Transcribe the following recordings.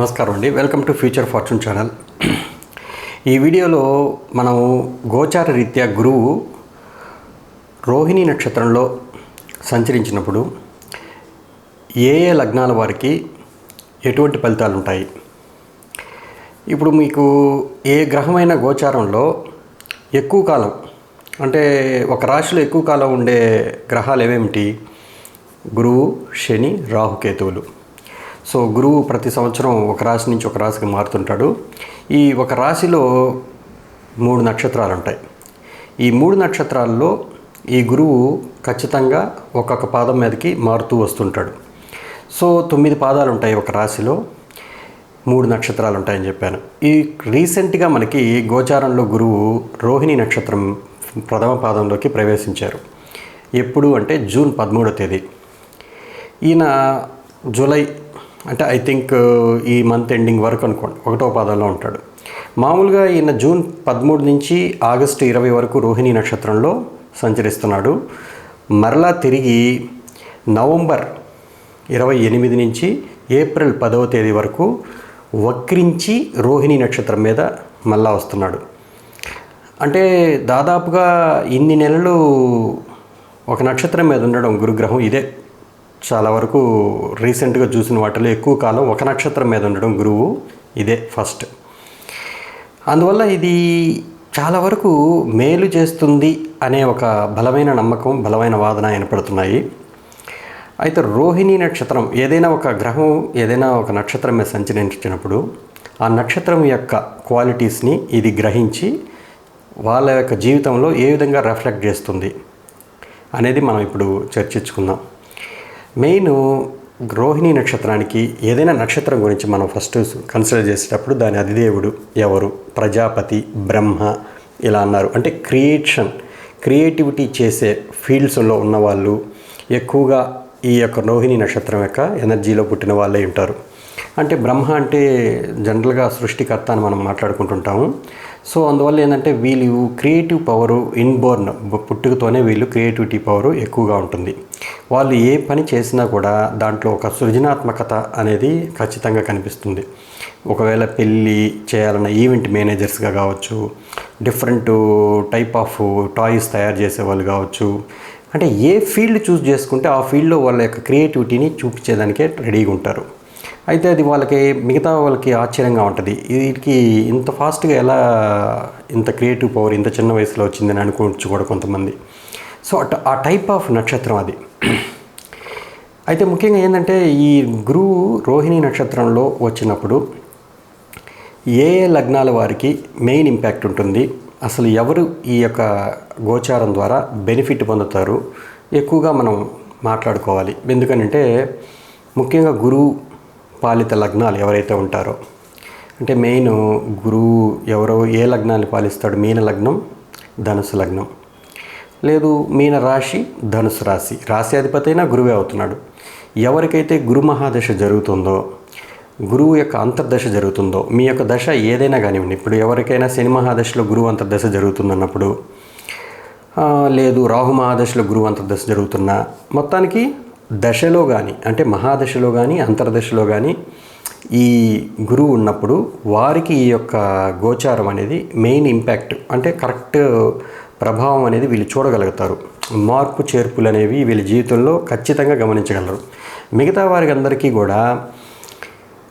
నమస్కారం అండి. Welcome to future fortune channel. ఈ వీడియోలో మనము గోచార రీత్యా గురువు రోహిణి నక్షత్రంలో సంచరించినప్పుడు ఏ ఏ లగ్నాల వారికి ఎటువంటి ఫలితాలు ఉంటాయి? ఇప్పుడు మీకు ఏ గ్రహమైన గోచారంలో ఎక్కువ కాలం అంటే ఒక రాశిలో ఎక్కువ కాలం ఉండే గ్రహాలు ఏవేమిటి? గురువు శని రాహుకేతువులు సో గురువు ప్రతి సంవత్సరం ఒక రాశి నుంచి ఒక రాశికి మారుతుంటాడు. ఈ ఒక రాశిలో మూడు నక్షత్రాలు ఉంటాయి. ఈ మూడు నక్షత్రాల్లో ఈ గురువు ఖచ్చితంగా ఒక్కొక్క పాదం మీదకి మారుతూ వస్తుంటాడు. సో తొమ్మిది పాదాలు ఉంటాయి ఒక రాశిలో. మూడు నక్షత్రాలు ఉంటాయని చెప్పాను. ఈ రీసెంట్గా మనకి గోచారంలో గురువు రోహిణి నక్షత్రం ప్రథమ పాదంలోకి ప్రవేశించారు. ఎప్పుడు అంటే జూన్ పదమూడో తేదీ. ఈయన జూలై అంటే ఐ థింక్ uh, ఈ మంత్ ఎండింగ్ వరకు అనుకోండి ఒకటో పాదంలో ఉంటాడు. మామూలుగా ఈయన జూన్ పదమూడు నుంచి ఆగస్టు ఇరవై వరకు రోహిణి నక్షత్రంలో సంచరిస్తున్నాడు. మరలా తిరిగి నవంబర్ ఇరవై ఎనిమిది నుంచి ఏప్రిల్ పదవ తేదీ వరకు వక్రించి రోహిణి నక్షత్రం మీద మళ్ళా వస్తున్నాడు. అంటే దాదాపుగా ఇన్ని నెలలు ఒక నక్షత్రం మీద ఉండడం గురుగ్రహం ఇదే. చాలా వరకు రీసెంట్గా చూసిన వాటిలో ఎక్కువ కాలం ఒక నక్షత్రం మీద ఉండడం గురువు. ఇదే ఫస్ట్. అందువల్ల ఇది చాలా వరకు మేలు చేస్తుంది అనే ఒక బలమైన నమ్మకం బలమైన వాదన ఏర్పడుతున్నాయి. అయితే రోహిణి నక్షత్రం ఏదైనా ఒక గ్రహం ఏదైనా ఒక నక్షత్రం మీద సంచరించినప్పుడు ఆ నక్షత్రం యొక్క క్వాలిటీస్ని ఇది గ్రహించి వాళ్ళ యొక్క జీవితంలో ఏ విధంగా రిఫ్లెక్ట్ చేస్తుంది అనేది మనం ఇప్పుడు చర్చించుకుందాం. మెయిన్ రోహిణి నక్షత్రానికి ఏదైనా నక్షత్రం గురించి మనం ఫస్ట్ కన్సిడర్ చేసేటప్పుడు దాని అధిదేవుడు ఎవరు? ప్రజాపతి బ్రహ్మ ఇలా అన్నారు. అంటే క్రియేషన్ క్రియేటివిటీ చేసే ఫీల్డ్స్లో ఉన్నవాళ్ళు ఎక్కువగా ఈ యొక్క రోహిణి నక్షత్రం యొక్క ఎనర్జీలో పుట్టిన వాళ్ళే ఉంటారు. అంటే బ్రహ్మ అంటే జనరల్గా సృష్టికర్త అని మనం మాట్లాడుకుంటుంటాము. సో అందువల్ల ఏంటంటే వీళ్ళు క్రియేటివ్ పవరు ఇన్బోర్న్ పుట్టుకతోనే వీళ్ళు క్రియేటివిటీ పవరు ఎక్కువగా ఉంటుంది. వాళ్ళు ఏ పని చేసినా కూడా దాంట్లో ఒక సృజనాత్మకత అనేది ఖచ్చితంగా కనిపిస్తుంది. ఒకవేళ పెళ్ళి చేయాలన్న ఈవెంట్ మేనేజర్స్గా కావచ్చు డిఫరెంట్ టైప్ ఆఫ్ టాయ్స్ తయారు చేసే వాళ్ళు కావచ్చు అంటే ఏ ఫీల్డ్ చూస్ చేసుకుంటే ఆ ఫీల్డ్లో వాళ్ళ యొక్క క్రియేటివిటీని చూపించేదానికే రెడీగా ఉంటారు. అయితే అది వాళ్ళకి మిగతా వాళ్ళకి ఆశ్చర్యంగా ఉంటుంది. వీటికి ఇంత ఫాస్ట్గా ఎలా ఇంత క్రియేటివ్ పవర్ ఇంత చిన్న వయసులో వచ్చిందని అనుకోవచ్చు కూడా కొంతమంది. సో అట్ ఆ టైప్ ఆఫ్ నక్షత్రం అది. అయితే ముఖ్యంగా ఏంటంటే ఈ గురువు రోహిణి నక్షత్రంలో వచ్చినప్పుడు ఏ ఏ లగ్నాల వారికి మెయిన్ ఇంపాక్ట్ ఉంటుంది? అసలు ఎవరు ఈ యొక్క గోచారం ద్వారా బెనిఫిట్ పొందుతారు? ఎక్కువగా మనం మాట్లాడుకోవాలి. ఎందుకనంటే ముఖ్యంగా గురువు పాలిత లగ్నాలు ఎవరైతే ఉంటారో అంటే మెయిన్ గురువు ఎవరో ఏ లగ్నాన్ని పాలిస్తాడు? మీన లగ్నం ధనుసు లగ్నం. లేదు మీన రాశి ధనుసు రాశి. రాశి అధిపతి అయినా గురువే అవుతున్నాడు. ఎవరికైతే గురు మహాదశ జరుగుతుందో గురువు యొక్క అంతర్దశ జరుగుతుందో మీ యొక్క దశ ఏదైనా కానివ్వండి. ఇప్పుడు ఎవరికైనా శని మహాదశలో గురువు అంతర్దశ జరుగుతుందన్నప్పుడు లేదు రాహు మహాదశలో గురువు అంతర్దశ జరుగుతున్నా మొత్తానికి దశలో కానీ అంటే మహాదశలో కానీ అంతర్దశలో కానీ ఈ గురువు ఉన్నప్పుడు వారికి ఈ యొక్క గోచారం అనేది మెయిన్ ఇంపాక్ట్ అంటే కరెక్ట్ ప్రభావం అనేది వీళ్ళు చూడగలుగుతారు. మార్పు చేర్పులు అనేవి వీళ్ళ జీవితంలో ఖచ్చితంగా గమనించగలరు. మిగతా వారికి అందరికీ కూడా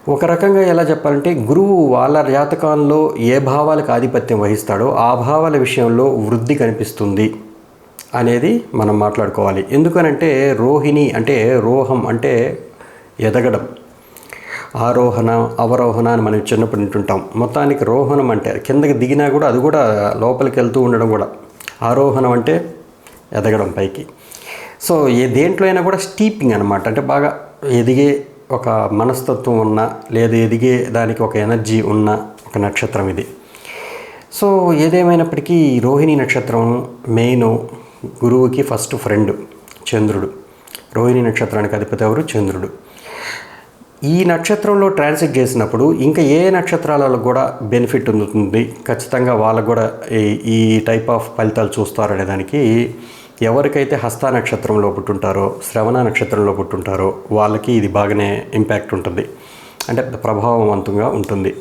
ఒక రకంగా ఎలా చెప్పాలంటే గురువు వాళ్ళ జాతకాల్లో ఏ భావాలకు ఆధిపత్యం వహిస్తాడో ఆ భావాల విషయంలో వృద్ధి కనిపిస్తుంది అనేది మనం మాట్లాడుకోవాలి. ఎందుకనంటే రోహిణి అంటే రోహం అంటే ఎదగడం. ఆరోహణ అవరోహణ అని మనం చిన్నప్పుడు వింటుంటాం మొత్తానికి రోహణం అంటే కిందకి దిగినా కూడా అది కూడా లోపలికి వెళ్తూ ఉండడం కూడా. ఆరోహణం అంటే ఎదగడం పైకి. సో ఏ దేంట్లో అయినా కూడా స్టీపింగ్ అనమాట అంటే బాగా ఎదిగే ఒక మనస్తత్వం ఉన్న లేదా ఎదిగే దానికి ఒక ఎనర్జీ ఉన్న ఒక నక్షత్రం ఇది. సో ఏదేమైనప్పటికీ రోహిణి నక్షత్రం మెయిన్ గురువుకి ఫస్ట్ ఫ్రెండ్ చంద్రుడు. రోహిణి నక్షత్రానికి అధిపతి ఎవరు? చంద్రుడు. ఈ నక్షత్రంలో ట్రాన్సిట్ చేసినప్పుడు ఇంకా ఏ నక్షత్రాలలో కూడా బెనిఫిట్ ఉంటుంది? ఖచ్చితంగా వాళ్ళకు కూడా ఈ- టైప్ ఆఫ్ ఫలితాలు చూస్తారు దానికి ఎవరికైతే హస్త నక్షత్రంలో పుట్టుంటారో శ్రవణ నక్షత్రంలో పుట్టుంటారో వాళ్ళకి ఇది బాగానే ఇంపాక్ట్ ఉంటుంది. అంటే ప్రభావవంతంగా ఉంటుంది.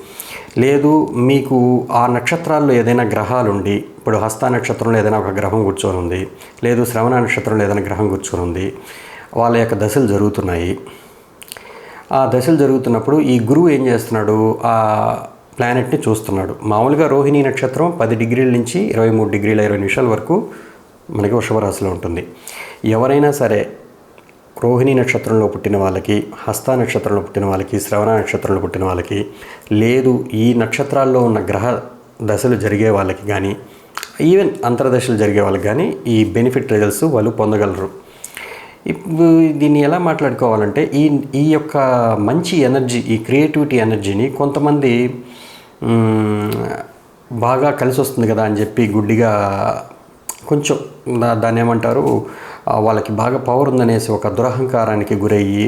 లేదు మీకు ఆ నక్షత్రాల్లో ఏదైనా గ్రహాలు ఉండి ఇప్పుడు హస్త నక్షత్రంలో ఏదైనా ఒక గ్రహం కూర్చొని ఉంది లేదు శ్రవణ నక్షత్రంలో ఏదైనా గ్రహం కూర్చొని ఉంది వాళ్ళ యొక్క దశలు జరుగుతున్నాయి ఆ దశలు జరుగుతున్నప్పుడు ఈ గురువు ఏం చేస్తున్నాడు? ఆ ప్లానెట్ని చూస్తున్నాడు. మామూలుగా రోహిణి నక్షత్రం పది డిగ్రీల నుంచి ఇరవై మూడు డిగ్రీల ఇరవై నిమిషాల వరకు మనకి వృషభరాశిలో ఉంటుంది. ఎవరైనా సరే రోహిణి నక్షత్రంలో పుట్టిన వాళ్ళకి హస్త నక్షత్రంలో పుట్టిన వాళ్ళకి శ్రవణ నక్షత్రంలో పుట్టిన వాళ్ళకి లేదు ఈ నక్షత్రాల్లో ఉన్న గ్రహ దశలు జరిగే వాళ్ళకి కానీ ఈవెన్ అంతర్దశలు జరిగే వాళ్ళకి కానీ ఈ బెనిఫిట్ రిజల్ట్స్ వాళ్ళు పొందగలరు. దీన్ని ఎలా మాట్లాడుకోవాలంటే ఈ ఈ యొక్క మంచి ఎనర్జీ ఈ క్రియేటివిటీ ఎనర్జీని కొంతమంది బాగా కలిసి వస్తుంది కదా అని చెప్పి గుడ్డిగా కొంచెం దాన్ని ఏమంటారు వాళ్ళకి బాగా పవర్ ఉందనేసి ఒక దురహంకారానికి గురయ్యి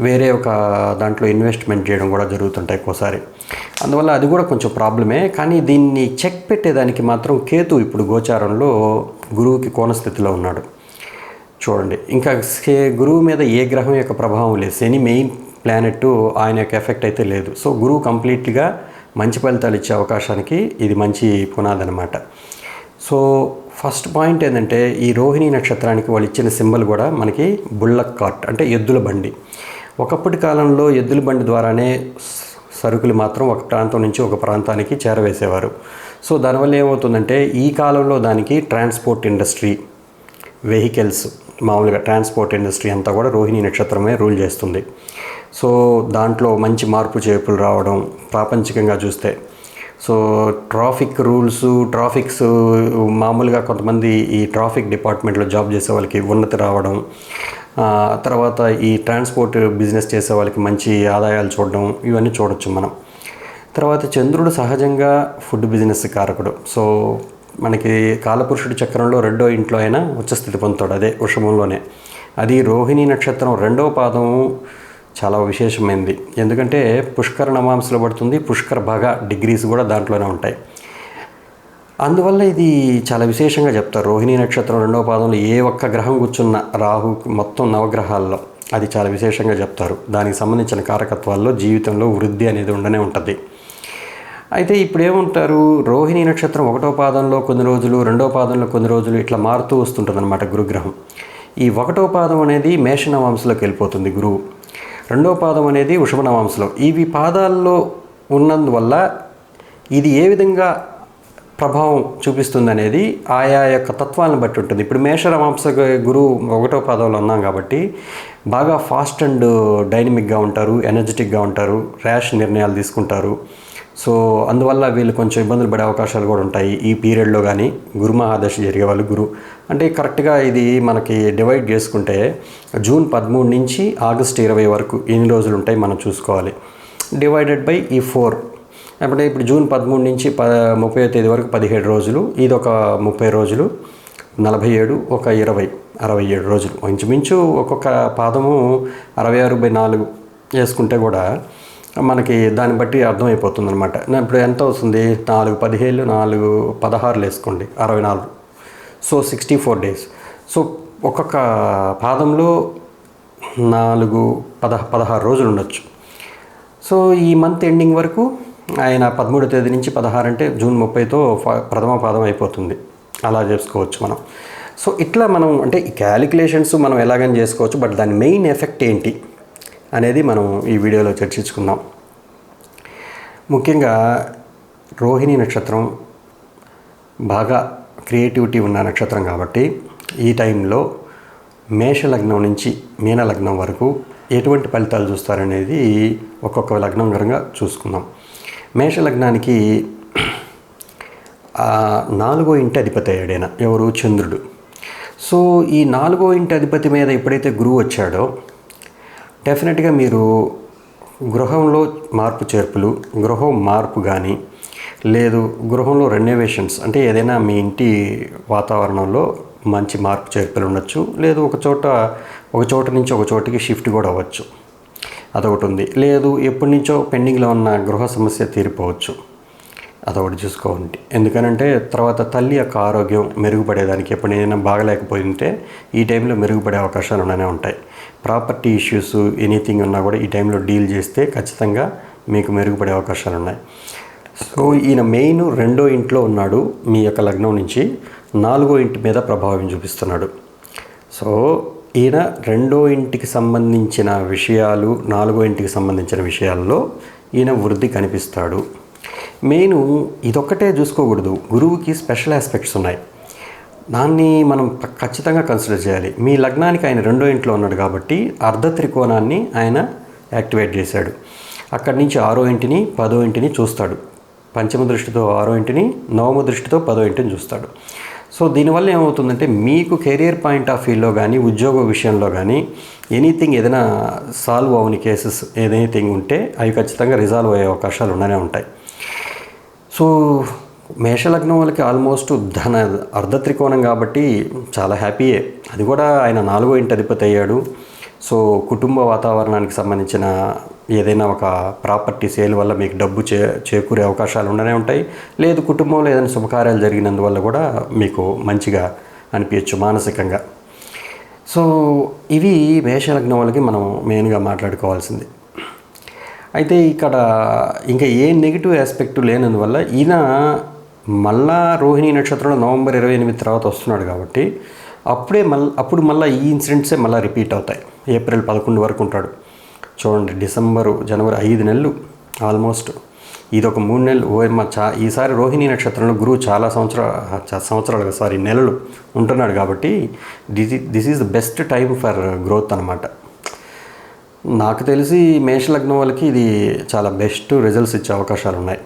వేరే ఒక దాంట్లో ఇన్వెస్ట్మెంట్ చేయడం కూడా జరుగుతుంటాయి ఒక్కోసారి. అందువల్ల అది కూడా కొంచెం ప్రాబ్లమే కానీ దీన్ని చెక్ పెట్టేదానికి మాత్రం కేతు ఇప్పుడు గోచారంలో గురువుకి కోణస్థితిలో ఉన్నాడు. చూడండి. ఇంకా సే- గురువు మీద ఏ గ్రహం యొక్క ప్రభావం లేదు. శని మెయిన్ ప్లానెట్ ఆయన యొక్క ఎఫెక్ట్ అయితే లేదు. సో గురువు కంప్లీట్గా మంచి ఫలితాలు ఇచ్చే అవకాశానికి ఇది మంచి పునాది అనమాట సో ఫస్ట్ పాయింట్ ఏంటంటే ఈ రోహిణి నక్షత్రానికి వాళ్ళు ఇచ్చిన సింబల్ కూడా మనకి బుల్లక్ కార్ట్ అంటే ఎద్దుల బండి. ఒకప్పటి కాలంలో ఎద్దుల బండి ద్వారానే సరుకులు మాత్రం ఒక ప్రాంతం నుంచి ఒక ప్రాంతానికి చేరవేసేవారు. సో దానివల్ల ఏమవుతుందంటే ఈ కాలంలో దానికి ట్రాన్స్పోర్ట్ ఇండస్ట్రీ వెహికల్స్ మామూలుగా ట్రాన్స్పోర్ట్ ఇండస్ట్రీ అంతా కూడా రోహిణి నక్షత్రమే రూల్ చేస్తుంది. సో దాంట్లో మంచి మార్పు చేర్పులు రావడం ప్రాపంచికంగా చూస్తే. సో ట్రాఫిక్ రూల్స్ ట్రాఫిక్స్ మామూలుగా కొంతమంది ఈ ట్రాఫిక్ డిపార్ట్మెంట్లో జాబ్ చేసే వాళ్ళకి ఉన్నతి రావడం తర్వాత ఈ ట్రాన్స్పోర్ట్ బిజినెస్ చేసే వాళ్ళకి మంచి ఆదాయాలు చూడడం ఇవన్నీ చూడొచ్చు మనం. తర్వాత చంద్రుడు సహజంగా ఫుడ్ బిజినెస్ కారకుడు. సో మనకి కాలపురుషుడి చక్రంలో రెండో ఇంట్లో అయినా ఉచ్చస్థితి పొందుతాడు అదే వృషభంలోనే. అది రోహిణి నక్షత్రం రెండవ పాదం చాలా విశేషమైనది ఎందుకంటే పుష్కర నమాంసలో పడుతుంది పుష్కర భాగ డిగ్రీస్ కూడా దాంట్లోనే ఉంటాయి. అందువల్ల ఇది చాలా విశేషంగా చెప్తారు. రోహిణీ నక్షత్రం రెండవ పాదంలో ఏ ఒక్క గ్రహం కూర్చున్న రాహు మొత్తం నవగ్రహాల్లో అది చాలా విశేషంగా చెప్తారు. దానికి సంబంధించిన కారకత్వాల్లో జీవితంలో వృద్ధి అనేది ఉండనే ఉంటుంది. అయితే ఇప్పుడు ఏముంటారు రోహిణీ నక్షత్రం ఒకటో పాదంలో కొన్ని రోజులు రెండో పాదంలో కొన్ని రోజులు ఇట్లా మారుతూ వస్తుంటుంది గురుగ్రహం. ఈ ఒకటో పాదం అనేది మేషనవాంశలోకి వెళ్ళిపోతుంది గురువు. రెండో పాదం అనేది వృషభనవాంశలో. ఇవి పాదాల్లో ఉన్నందువల్ల ఇది ఏ విధంగా ప్రభావం చూపిస్తుంది అనేది ఆయా యొక్క తత్వాలను బట్టి ఉంటుంది. ఇప్పుడు మేషరమాంస గురువు ఒకటో పాదంలో ఉన్నాం కాబట్టి బాగా ఫాస్ట్ అండ్ డైనమిక్గా ఉంటారు ఎనర్జెటిక్గా ఉంటారు ర్యాష్ నిర్ణయాలు తీసుకుంటారు. సో అందువల్ల వీళ్ళు కొంచెం ఇబ్బందులు పడే అవకాశాలు కూడా ఉంటాయి. ఈ పీరియడ్లో కానీ గురు మహాదశ జరిగే వాళ్ళు గురు. అంటే కరెక్ట్గా ఇది మనకి డివైడ్ చేసుకుంటే జూన్ పదమూడు నుంచి ఆగస్ట్ ఇరవై వరకు ఎన్ని రోజులు ఉంటాయి మనం చూసుకోవాలి. డివైడెడ్ బై ఈ ఫోర్. అంటే ఇప్పుడు జూన్ పదమూడు నుంచి ప ముప్పై తేదీ వరకు పదిహేడు రోజులు ఇది ఒక ముప్పై రోజులు నలభై ఏడు ఒక ఇరవై అరవై ఏడు రోజులు. ఇంచుమించు ఒక్కొక్క పాదము అరవై ఆరు బై నాలుగు వేసుకుంటే కూడా మనకి దాన్ని బట్టి అర్థమైపోతుంది అనమాట ఇప్పుడు ఎంత అవుతుంది నాలుగు పదిహేళ్ళు నాలుగు పదహారులు వేసుకోండి అరవై నాలుగు. So sixty four days so ఒక్కొక్క పాదంలో నాలుగు పద పదహారు రోజులు ఉండొచ్చు. సో ఈ మంత్ ఎండింగ్ వరకు ఆయన పదమూడో తేదీ నుంచి పదహారు అంటే జూన్ ముప్పైతో ఫ- ప్రథమ పాదం అయిపోతుంది. అలా చేసుకోవచ్చు మనం. సో ఇట్లా మనం అంటే ఈ క్యాలిక్యులేషన్స్ మనం ఎలాగని చేసుకోవచ్చు బట్ దాని మెయిన్ ఎఫెక్ట్ ఏంటి? అనేది మనం ఈ వీడియోలో చర్చించుకుందాం. ముఖ్యంగా రోహిణి నక్షత్రం బాగా క్రియేటివిటీ ఉన్న నక్షత్రం కాబట్టి ఈ టైంలో మేష లగ్నం నుంచి మీన లగ్నం వరకు ఎటువంటి ఫలితాలు చూస్తారనేది ఒక్కొక్క లగ్నం పరంగా చూసుకుందాం. మేష లగ్నానికి నాలుగో ఇంటి అధిపతి అయ్యాడైనా ఎవరు? చంద్రుడు. సో ఈ నాలుగో ఇంటి అధిపతి మీద ఎప్పుడైతే గురువు వచ్చాడో డెఫినెట్గా మీరు గృహంలో మార్పు చేర్పులు గృహం మార్పు కానీ లేదు గృహంలో రెనోవేషన్స్ అంటే ఏదైనా మీ ఇంటి వాతావరణంలో మంచి మార్పు చేర్పులు ఉండొచ్చు లేదు ఒక చోట ఒక చోట నుంచి ఒక చోటికి షిఫ్ట్ కూడా అవ్వచ్చు. అదొకటి ఉంది. లేదు ఎప్పటి నుంచో పెండింగ్లో ఉన్న గృహ సమస్య తీరిపోవచ్చు. అదొకటి చూసుకోండి. ఎందుకనంటే తర్వాత తల్లి యొక్క ఆరోగ్యం మెరుగుపడేదానికి ఎప్పుడైనా బాగలేకపోయింటే ఈ టైంలో మెరుగుపడే అవకాశాలు ఉండనే ఉంటాయి. ప్రాపర్టీ ఇష్యూస్ ఎనీథింగ్ ఉన్నా కూడా ఈ టైంలో డీల్ చేస్తే ఖచ్చితంగా మీకు మెరుగుపడే అవకాశాలు ఉన్నాయి. సో ఈయన మెయిన్ రెండో ఇంట్లో ఉన్నాడు మీ యొక్క లగ్నం నుంచి నాలుగో ఇంటి మీద ప్రభావం చూపిస్తున్నాడు. సో ఈయన రెండో ఇంటికి సంబంధించిన విషయాలు నాలుగో ఇంటికి సంబంధించిన విషయాల్లో ఈయన వృద్ధి కనిపిస్తాడు. మెయిన్ ఇదొక్కటే చూసుకోకూడదు గురువుకి స్పెషల్ ఆస్పెక్ట్స్ ఉన్నాయి. దాన్ని మనం ఖచ్చితంగా కన్సిడర్ చేయాలి. మీ లగ్నానికి ఆయన రెండో ఇంట్లో ఉన్నాడు కాబట్టి అర్ధ త్రికోణాన్ని ఆయన యాక్టివేట్ చేశాడు. అక్కడి నుంచి ఆరో ఇంటిని పదో ఇంటిని చూస్తాడు. పంచమ దృష్టితో ఆరో ఇంటిని నవమ దృష్టితో పదో ఇంటిని చూస్తాడు. సో దీనివల్ల ఏమవుతుందంటే మీకు కెరియర్ పాయింట్ ఆఫ్ వ్యూలో కానీ ఉద్యోగ విషయంలో కానీ ఎనీథింగ్ ఏదైనా సాల్వ్ అవని కేసెస్ ఏదైతే ఉంటే అవి ఖచ్చితంగా రిజాల్వ్ అయ్యే అవకాశాలు ఉండనే ఉంటాయి. సో మేషలగ్నం వాళ్ళకి ఆల్మోస్ట్ ధన అర్ధ త్రికోణం కాబట్టి చాలా హ్యాపీయే. అది కూడా ఆయన నాలుగో ఇంటి అధిపతి అయ్యాడు. సో కుటుంబ వాతావరణానికి సంబంధించిన ఏదైనా ఒక ప్రాపర్టీ సేల్ వల్ల మీకు డబ్బు చే చేకూరే అవకాశాలు ఉండనే ఉంటాయి. లేదు కుటుంబంలో ఏదైనా శుభకార్యాలు జరిగినందువల్ల కూడా మీకు మంచిగా అనిపించచ్చు మానసికంగా. సో ఇవి మేషలగ్నం వాళ్ళకి మనం మెయిన్గా మాట్లాడుకోవాల్సింది. అయితే ఇక్కడ ఇంకా ఏ నెగిటివ్ ఆస్పెక్ట్ లేనందువల్ల ఈయన మళ్ళా రోహిణి నక్షత్రంలో నవంబర్ ఇరవై ఎనిమిది తర్వాత వస్తున్నాడు కాబట్టి అప్పుడే మళ్ళీ అప్పుడు మళ్ళీ ఈ ఇన్సిడెంట్సే మళ్ళీ రిపీట్ అవుతాయి. ఏప్రిల్ పదకొండు వరకు ఉంటాడు. చూడండి డిసెంబరు జనవరి ఐదు నెలలు ఆల్మోస్ట్ ఇది ఒక మూడు నెలలు. ఓఎమ్మ చా ఈసారి రోహిణి నక్షత్రంలో గురువు చాలా సంవత్సరాలు సంవత్సరాలు సారీ నెలలు ఉంటున్నాడు కాబట్టి this this is the best time for growth అనమాట నాకు తెలిసి మేషలగ్నం వాళ్ళకి ఇది చాలా బెస్ట్ రిజల్ట్స్ ఇచ్చే అవకాశాలు ఉన్నాయి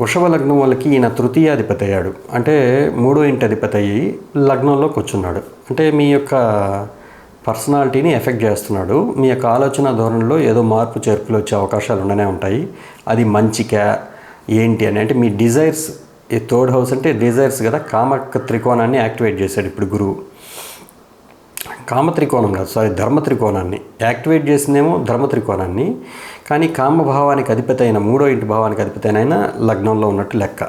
వృషభ లగ్నం వాళ్ళకి ఈయన తృతీయాధిపతి అయ్యాడు. అంటే మూడో ఇంటి అధిపతి అయ్యి లగ్నంలో కూర్చున్నాడు. అంటే మీ యొక్క పర్సనాలిటీని ఎఫెక్ట్ చేస్తున్నాడు. మీ యొక్క ఆలోచన ధోరణిలో ఏదో మార్పు చేర్పులు వచ్చే అవకాశాలు ఉండనే ఉంటాయి. అది మంచికా? ఏంటి అని? అంటే మీ డిజైర్స్ ఈ థర్డ్ హౌస్ అంటే డిజైర్స్ కదా కామక త్రికోణాన్ని యాక్టివేట్ చేశాడు ఇప్పుడు గురువు. కామ త్రికోణం కాదు సారీ ధర్మ త్రికోణాన్ని యాక్టివేట్ చేసిందేమో ధర్మ త్రికోణాన్ని కానీ కామభావానికి అధిపతి అయిన మూడో ఇంటి భావానికి అధిపతి అయిన లగ్నంలో ఉన్నట్టు లెక్క.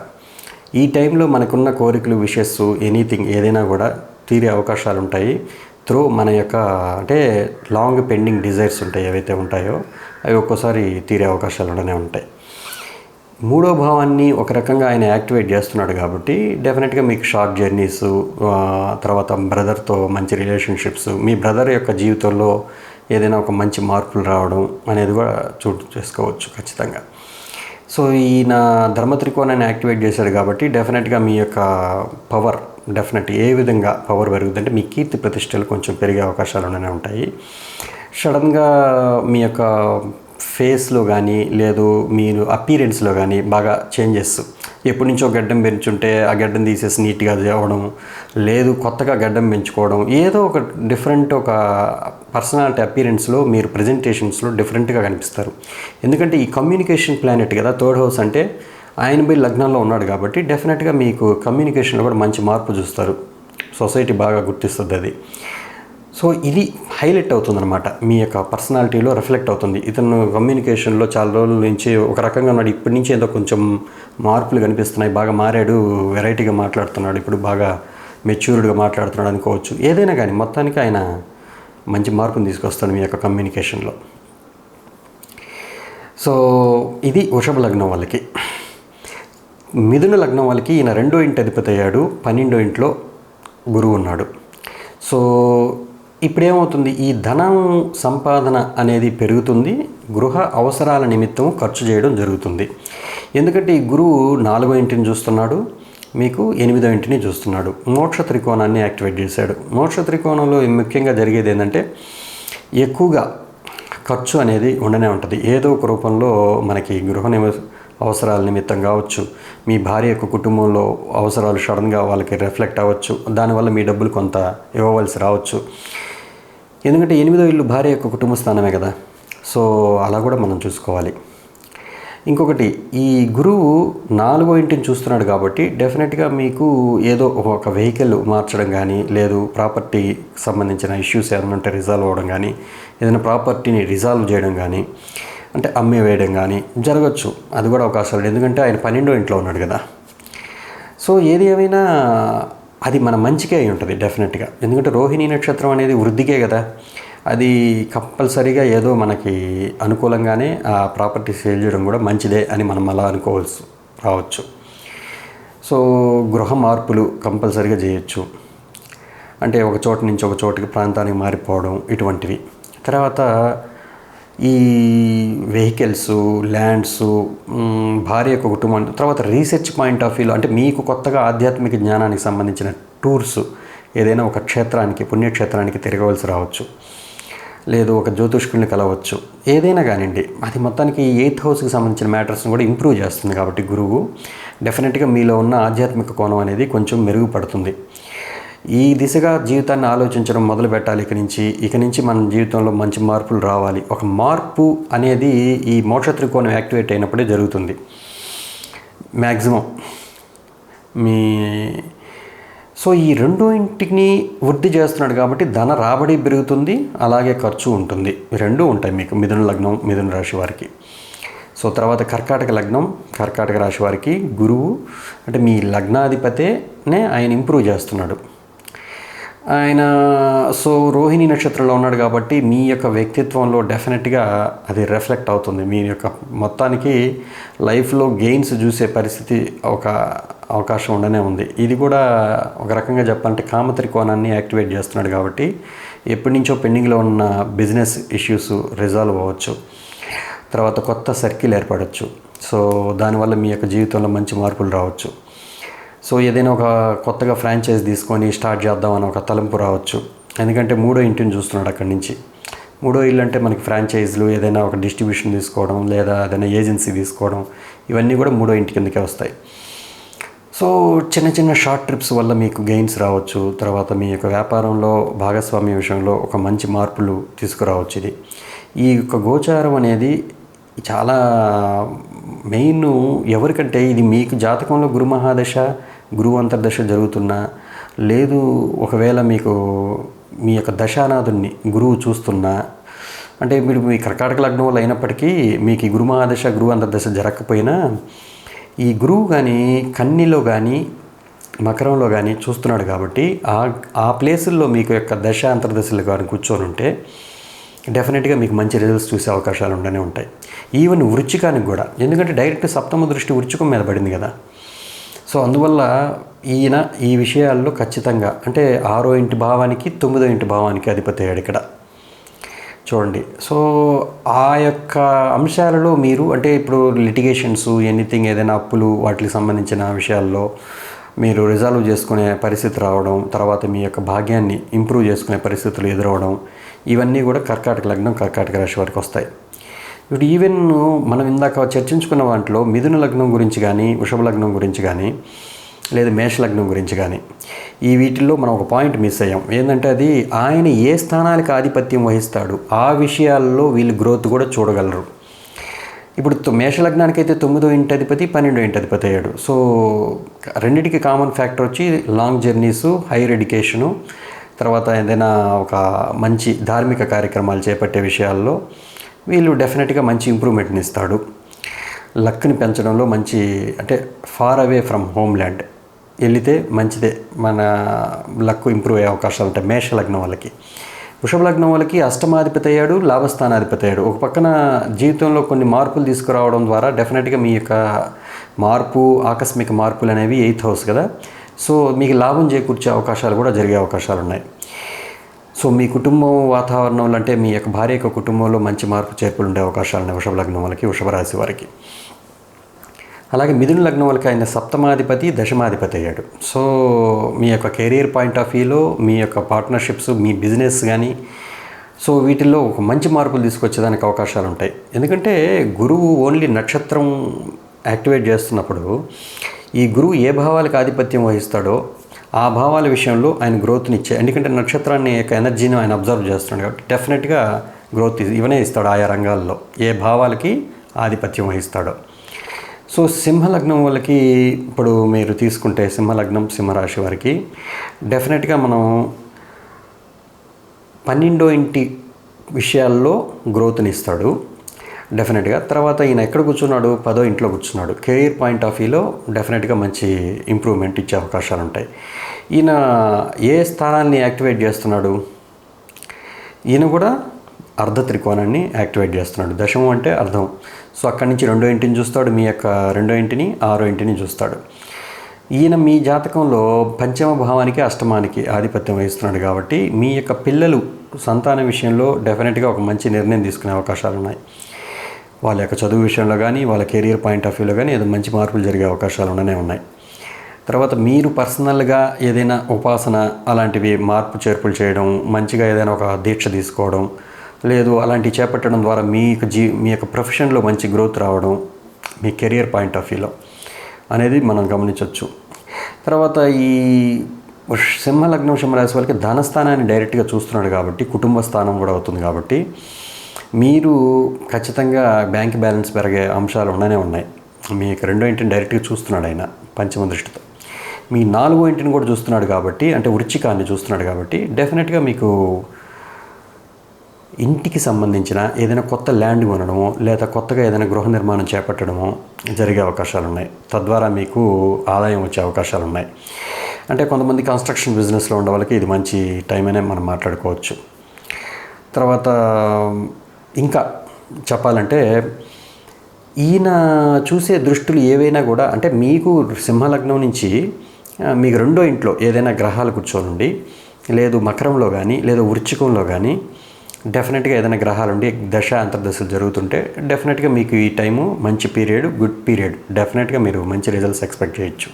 ఈ టైంలో మనకున్న కోరికలు విషెస్ ఎనీథింగ్ ఏదైనా కూడా తీరే అవకాశాలు ఉంటాయి. త్రూ మన యొక్క అంటే లాంగ్ పెండింగ్ డిజైర్స్ ఉంటాయి ఏవైతే ఉంటాయో అవి ఒక్కోసారి తీరే అవకాశాలు ఉండనే ఉంటాయి. మూడో భావాన్ని ఒక రకంగా ఆయన యాక్టివేట్ చేస్తున్నాడు కాబట్టి డెఫినెట్గా మీకు షార్ట్ జర్నీస్ తర్వాత బ్రదర్తో మంచి రిలేషన్షిప్స్ మీ బ్రదర్ యొక్క జీవితంలో ఏదైనా ఒక మంచి మార్పులు రావడం అనేది కూడా చోటు చేసుకోవచ్చు ఖచ్చితంగా. సో ఈయన ధర్మ త్రికోణాన్ని యాక్టివేట్ చేశాడు కాబట్టి డెఫినెట్గా మీ యొక్క పవర్ డెఫినెట్ ఏ విధంగా పవర్ పెరుగుతుందంటే మీ కీర్తి ప్రతిష్టలు కొంచెం పెరిగే అవకాశాలు ఉంటాయి. సడన్గా మీ యొక్క ఫేస్లో కానీ లేదు మీరు అపీరెన్స్లో కానీ బాగా చేంజెస్. ఎప్పటి నుంచో గడ్డం పెంచుంటే ఆ గడ్డం తీసేసి నీట్గా తేవడం లేదు కొత్తగా గడ్డం పెంచుకోవడం ఏదో ఒక డిఫరెంట్ ఒక పర్సనాలిటీ అపీరెన్స్లో మీరు ప్రజెంటేషన్స్లో డిఫరెంట్గా కనిపిస్తారు. ఎందుకంటే ఈ కమ్యూనికేషన్ ప్లానెట్ కదా థర్డ్ హౌస్ అంటే ఆయన పోయి లగ్నంలో ఉన్నాడు కాబట్టి డెఫినెట్గా మీకు కమ్యూనికేషన్లో కూడా మంచి మార్పు చూస్తారు. సొసైటీ బాగా గుర్తిస్తుంది అది. సో ఇది హైలైట్ అవుతుందన్నమాట. మీ యొక్క పర్సనాలిటీలో రిఫ్లెక్ట్ అవుతుంది. ఇతను కమ్యూనికేషన్లో చాలా రోజుల నుంచి ఒక రకంగా ఉన్నాడు. ఇప్పటి నుంచి ఏదో కొంచెం మార్పులు కనిపిస్తున్నాయి. బాగా మారాడు. వెరైటీగా మాట్లాడుతున్నాడు. ఇప్పుడు బాగా మెచ్యూర్డ్గా మాట్లాడుతున్నాడు అనుకోవచ్చు. ఏదైనా కానీ మొత్తానికి ఆయన మంచి మార్పును తీసుకొస్తాడు మీ యొక్క కమ్యూనికేషన్లో. సో ఇది వృషభ లగ్నం వాళ్ళకి. మిథున లగ్నం వాళ్ళకి ఈయన రెండో ఇంటి అధిపతి అయ్యాడు. పన్నెండో ఇంట్లో గురువు ఉన్నాడు. సో ఇప్పుడేమవుతుంది? ఈ ధనం సంపాదన అనేది పెరుగుతుంది. గృహ అవసరాల నిమిత్తం ఖర్చు చేయడం జరుగుతుంది. ఎందుకంటే ఈ గురువు నాలుగో ఇంటిని చూస్తున్నాడు. మీకు ఎనిమిదో ఇంటిని చూస్తున్నాడు. మోక్ష త్రికోణాన్ని యాక్టివేట్ చేశాడు. మోక్ష త్రికోణంలో ముఖ్యంగా జరిగేది ఏంటంటే ఎక్కువగా ఖర్చు అనేది ఉండనే ఉంటుంది. ఏదో ఒక రూపంలో మనకి గృహ నివ అవసరాల నిమిత్తం కావచ్చు మీ భార్య యొక్క కుటుంబంలో అవసరాలు సడన్గా వాళ్ళకి రిఫ్లెక్ట్ అవ్వచ్చు దానివల్ల మీ డబ్బులు కొంత ఇవ్వవలసి రావచ్చు. ఎందుకంటే ఎనిమిదో ఇల్లు భార్య యొక్క కుటుంబ స్థానమే కదా. సో అలా కూడా మనం చూసుకోవాలి. ఇంకొకటి ఈ గురువు నాలుగో ఇంటిని చూస్తున్నాడు కాబట్టి డెఫినెట్గా మీకు ఏదో ఒక వెహికల్ మార్చడం కానీ లేదు ప్రాపర్టీ సంబంధించిన ఇష్యూస్ ఏమైనా ఉంటే రిజాల్వ్ అవ్వడం కానీ ఏదైనా ప్రాపర్టీని రిజాల్వ్ చేయడం కానీ అంటే అమ్మి వేయడం కానీ జరగచ్చు. అది కూడా అవకాశాలు ఎందుకంటే ఆయన పన్నెండో ఇంట్లో ఉన్నాడు కదా. సో ఏది ఏమైనా అది మన మంచికే అయి ఉంటుంది డెఫినెట్గా ఎందుకంటే రోహిణీ నక్షత్రం అనేది వృద్ధికే కదా. అది కంపల్సరీగా ఏదో మనకి అనుకూలంగానే ఆ ప్రాపర్టీ సేల్ చేయడం కూడా మంచిదే అని మనం అలా అనుకోవాల్సి రావచ్చు. సో గృహ మార్పులు కంపల్సరీగా చేయొచ్చు. అంటే ఒక చోట నుంచి ఒక చోటుకి ప్రాంతానికి మారిపోవడం ఇటువంటివి. తర్వాత ఈ వెహికల్స్ ల్యాండ్స్ భార్య యొక్క కుటుంబం తర్వాత రీసెర్చ్ పాయింట్ ఆఫ్ వ్యూలో అంటే మీకు కొత్తగా ఆధ్యాత్మిక జ్ఞానానికి సంబంధించిన టూర్స్ ఏదైనా ఒక క్షేత్రానికి పుణ్యక్షేత్రానికి తిరగవలసి రావచ్చు. లేదు ఒక జ్యోతిష్కుల్ని కలవచ్చు. ఏదైనా కానివ్వండి అది మొత్తానికి ఎయిత్ హౌస్కి సంబంధించిన మ్యాటర్స్ని కూడా ఇంప్రూవ్ చేస్తుంది కాబట్టి గురువు. డెఫినెట్గా మీలో ఉన్న ఆధ్యాత్మిక కోణం అనేది కొంచెం మెరుగుపడుతుంది. ఈ దిశగా జీవితాన్ని ఆలోచించడం మొదలు పెట్టాలి ఇక నుంచి. ఇక నుంచి మన జీవితంలో మంచి మార్పులు రావాలి. ఒక మార్పు అనేది ఈ మోక్ష త్రికోణం యాక్టివేట్ అయినప్పుడే జరుగుతుంది. మ్యాక్సిమం మీ సో ఈ రెండు ఇంటిని వృద్ధి చేస్తున్నాడు కాబట్టి ధన రాబడి పెరుగుతుంది అలాగే ఖర్చు ఉంటుంది. రెండూ ఉంటాయి మీకు మిథున లగ్నం మిథున రాశి వారికి. సో తర్వాత కర్కాటక లగ్నం కర్కాటక రాశి వారికి గురువు అంటే మీ లగ్నాధిపతేనే ఆయన ఇంప్రూవ్ చేస్తున్నాడు. ఆయన సో రోహిణి నక్షత్రంలో ఉన్నాడు కాబట్టి మీ యొక్క వ్యక్తిత్వంలో డెఫినెట్గా అది రిఫ్లెక్ట్ అవుతుంది. మీ యొక్క మొత్తానికి లైఫ్లో గెయిన్స్ చూసే పరిస్థితి ఒక అవకాశం ఉండనే ఉంది. ఇది కూడా ఒక రకంగా చెప్పాలంటే కామత్రికోణాన్ని యాక్టివేట్ చేస్తున్నాడు కాబట్టి ఎప్పటి నుంచో పెండింగ్లో ఉన్న బిజినెస్ ఇష్యూస్ రిజాల్వ్ అవ్వచ్చు. తర్వాత కొత్త సర్కిల్ ఏర్పడవచ్చు సో దానివల్ల మీ యొక్క జీవితంలో మంచి మార్పులు రావచ్చు. సో ఏదైనా ఒక కొత్తగా ఫ్రాంచైజ్ తీసుకొని స్టార్ట్ చేద్దామని ఒక తలంపు రావచ్చు. ఎందుకంటే మూడో ఇంటిని చూస్తున్నాడు అక్కడి నుంచి. మూడో ఇల్లు అంటే మనకి ఫ్రాంచైజ్లు ఏదైనా ఒక డిస్ట్రిబ్యూషన్ తీసుకోవడం లేదా ఏదైనా ఏజెన్సీ తీసుకోవడం ఇవన్నీ కూడా మూడో ఇంటి కిందకే వస్తాయి. సో చిన్న చిన్న షార్ట్ ట్రిప్స్ వల్ల మీకు గెయిన్స్ రావచ్చు. తర్వాత మీ యొక్క వ్యాపారంలో భాగస్వామ్య విషయంలో ఒక మంచి మార్పులు తీసుకురావచ్చు ఇది. ఈ యొక్క గోచారం అనేది చాలా మెయిన్ ఎవరికంటే ఇది మీకు జాతకంలో గురు మహాదశ గురువు అంతర్దశ జరుగుతున్నా లేదు ఒకవేళ మీకు మీ యొక్క దశానాథుణ్ణి గురువు చూస్తున్నా అంటే మీరు మీ కర్కాటక లగ్నం వల్ల అయినప్పటికీ మీకు ఈ గురుమహాదశ గురువు అంతర్దశ జరగకపోయినా ఈ గురువు కానీ కన్నిలో కానీ మకరంలో కానీ చూస్తున్నాడు కాబట్టి ఆ ఆ ప్లేసుల్లో మీకు యొక్క దశ అంతర్దశలు కానీ కూర్చొని ఉంటే డెఫినెట్గా మీకు మంచి రిజల్ట్స్ చూసే అవకాశాలు ఉండనే ఉంటాయి. ఈవెన్ వృచ్చికానికి కూడా ఎందుకంటే డైరెక్ట్ సప్తమ దృష్టి వృచ్చికం మీద పడింది కదా. సో అందువల్ల ఈయన ఈ విషయాల్లో ఖచ్చితంగా అంటే ఆరో ఇంటి భావానికి తొమ్మిదో ఇంటి భావానికి అధిపతి అయ్యాడు ఇక్కడ. చూడండి. సో ఆ యొక్క అంశాలలో మీరు అంటే ఇప్పుడు లిటిగేషన్స్ ఎనీథింగ్ ఏదైనా అప్పులు వాటికి సంబంధించిన విషయాల్లో మీరు రిజాల్వ్ చేసుకునే పరిస్థితి రావడం తర్వాత మీ యొక్క భాగ్యాన్ని ఇంప్రూవ్ చేసుకునే పరిస్థితులు ఎదురవడం ఇవన్నీ కూడా కర్కాటక లగ్నం కర్కాటక రాశి వారికి వస్తాయి. ఇప్పుడు ఈవెన్ మనం ఇందాక చర్చించుకున్న వాటిలో మిథున లగ్నం గురించి కానీ వృషభ లగ్నం గురించి కానీ లేదా మేష లగ్నం గురించి కానీ ఈ వీటిల్లో మనం ఒక పాయింట్ మిస్ అయ్యాం. ఏంటంటే అది ఆయన ఏ స్థానాలకు ఆధిపత్యం వహిస్తాడు ఆ విషయాల్లో వీళ్ళు గ్రోత్ కూడా చూడగలరు. ఇప్పుడు తొ- మేషలగ్నానికి అయితే తొమ్మిదో ఇంటి అధిపతి పన్నెండో ఇంటి అధిపతి అయ్యాడు. సో రెండింటికి కామన్ ఫ్యాక్టర్ వచ్చి లాంగ్ జర్నీసు హైయర్ ఎడ్యుకేషను తర్వాత ఏదైనా ఒక మంచి ధార్మిక కార్యక్రమాలు చేపట్టే విషయాల్లో వీళ్ళు డెఫినెట్గా మంచి ఇంప్రూవ్మెంట్ని ఇస్తాడు. లక్ని పెంచడంలో మంచి అంటే far away from home land వెళితే మంచిదే మన లక్ ఇంప్రూవ్ అయ్యే అవకాశాలు ఉంటాయి మేష లగ్నం వాళ్ళకి. వృషభ లగ్నం వాళ్ళకి అష్టమాధిపతి అయ్యాడు లాభస్థానాధిపతి అయ్యాడు. ఒక పక్కన జీవితంలో కొన్ని మార్పులు తీసుకురావడం ద్వారా డెఫినెట్గా మీ యొక్క మార్పు ఆకస్మిక మార్పులు అనేవి ఎయిత్ హౌస్ కదా. సో మీకు లాభం చేకూర్చే అవకాశాలు కూడా జరిగే అవకాశాలు ఉన్నాయి. సో మీ కుటుంబం వాతావరణంలో అంటే మీ యొక్క భార్య యొక్క కుటుంబంలో మంచి మార్పు చేర్పులు ఉండే అవకాశాలు ఉన్నాయి వృషభ లగ్నం వాళ్ళకి వృషభ రాశి వారికి. అలాగే మిథున లగ్నం వాళ్ళకి ఆయన సప్తమాధిపతి దశమాధిపతి అయ్యాడు. సో మీ యొక్క కెరీర్ పాయింట్ ఆఫ్ వ్యూలో మీ యొక్క పార్ట్నర్షిప్స్ మీ బిజినెస్ కానీ సో వీటిల్లో ఒక మంచి మార్పులు తీసుకొచ్చేదానికి అవకాశాలు ఉంటాయి. ఎందుకంటే గురువు ఓన్లీ నక్షత్రం యాక్టివేట్ చేస్తున్నప్పుడు ఈ గురువు ఏ భావాలకు ఆధిపత్యం వహిస్తాడో ఆ భావాల విషయంలో ఆయన గ్రోత్ని ఇచ్చే ఎందుకంటే నక్షత్రాన్ని యొక్క ఎనర్జీని ఆయన అబ్జర్వ్ చేస్తున్నాడు కాబట్టి డెఫినెట్గా గ్రోత్ ఇవనే ఇస్తాడు ఆయా రంగాల్లో. ఏ భావాలకి ఆధిపత్యం వహిస్తాడో. సో సింహలగ్నం వాళ్ళకి ఇప్పుడు మీరు తీసుకుంటే సింహలగ్నం సింహరాశి వారికి డెఫినెట్గా మనం పన్నెండో ఇంటి విషయాల్లో గ్రోత్ని ఇస్తాడు డెఫినెట్గా తర్వాత ఈయన ఎక్కడ కూర్చున్నాడు? పదో ఇంట్లో కూర్చున్నాడు. కెరీర్ పాయింట్ ఆఫ్ వ్యూలో డెఫినెట్గా మంచి ఇంప్రూవ్మెంట్ ఇచ్చే అవకాశాలు ఉంటాయి. ఈయన ఏ స్థానాన్ని యాక్టివేట్ చేస్తున్నాడు? ఈయన కూడా అర్ధ త్రికోణాన్ని యాక్టివేట్ చేస్తున్నాడు. దశమం అంటే అర్థం సో అక్కడి నుంచి రెండో ఇంటిని చూస్తాడు. మీ యొక్క రెండో ఇంటిని ఆరో ఇంటిని చూస్తాడు. ఈయన మీ జాతకంలో పంచమ భావానికి అష్టమానికి ఆధిపత్యం వహిస్తున్నాడు కాబట్టి మీ యొక్క పిల్లలు సంతాన విషయంలో డెఫినెట్గా ఒక మంచి నిర్ణయం తీసుకునే అవకాశాలు ఉన్నాయి. వాళ్ళ యొక్క చదువు విషయంలో కానీ వాళ్ళ కెరియర్ పాయింట్ ఆఫ్ వ్యూలో కానీ ఏదో మంచి మార్పులు జరిగే అవకాశాలు ఉండనే ఉన్నాయి. తర్వాత మీరు పర్సనల్గా ఏదైనా ఉపాసన అలాంటివి మార్పు చేర్పులు చేయడం మంచిగా ఏదైనా ఒక దీక్ష తీసుకోవడం లేదు అలాంటివి చేపట్టడం ద్వారా మీ యొక్క జీ మీ యొక్క ప్రొఫెషన్లో మంచి గ్రోత్ రావడం మీ కెరియర్ పాయింట్ ఆఫ్ వ్యూలో అనేది మనం గమనించవచ్చు తర్వాత ఈ సింహలగ్నం సింహరాశి వాళ్ళకి ధనస్థానాన్ని డైరెక్ట్గా చూస్తున్నాడు కాబట్టి కుటుంబ స్థానం కూడా అవుతుంది కాబట్టి మీరు ఖచ్చితంగా బ్యాంక్ బ్యాలెన్స్ పెరిగే అంశాలు ఉండనే ఉన్నాయి. మీ యొక్క రెండో ఇంటిని డైరెక్ట్గా చూస్తున్నాడు ఆయన పంచమ దృష్టితో. మీ నాలుగో ఇంటిని కూడా చూస్తున్నాడు కాబట్టి అంటే వృచ్చికాన్ని చూస్తున్నాడు కాబట్టి డెఫినెట్గా మీకు ఇంటికి సంబంధించిన ఏదైనా కొత్త ల్యాండ్ కొనడము లేదా కొత్తగా ఏదైనా గృహ నిర్మాణం చేపట్టడము జరిగే అవకాశాలు ఉన్నాయి. తద్వారా మీకు ఆదాయం వచ్చే అవకాశాలు ఉన్నాయి. అంటే కొంతమంది కన్స్ట్రక్షన్ బిజినెస్లో ఉండే వాళ్ళకి ఇది మంచి టైం అనే మనం మాట్లాడుకోవచ్చు. తర్వాత ఇంకా చెప్పాలంటే ఈయన చూసే దృష్టులు ఏవైనా కూడా అంటే మీకు సింహలగ్నం నుంచి మీకు రెండో ఇంట్లో ఏదైనా గ్రహాలు కూర్చోనుండి లేదు మకరంలో కానీ లేదా వృచ్చికంలో కానీ డెఫినెట్గా ఏదైనా గ్రహాలు ఉండి దశ అంతర్దశలు జరుగుతుంటే డెఫినెట్గా మీకు ఈ టైము మంచి పీరియడ్ గుడ్ పీరియడ్ డెఫినెట్గా మీరు మంచి రిజల్ట్స్ ఎక్స్పెక్ట్ చేయొచ్చు.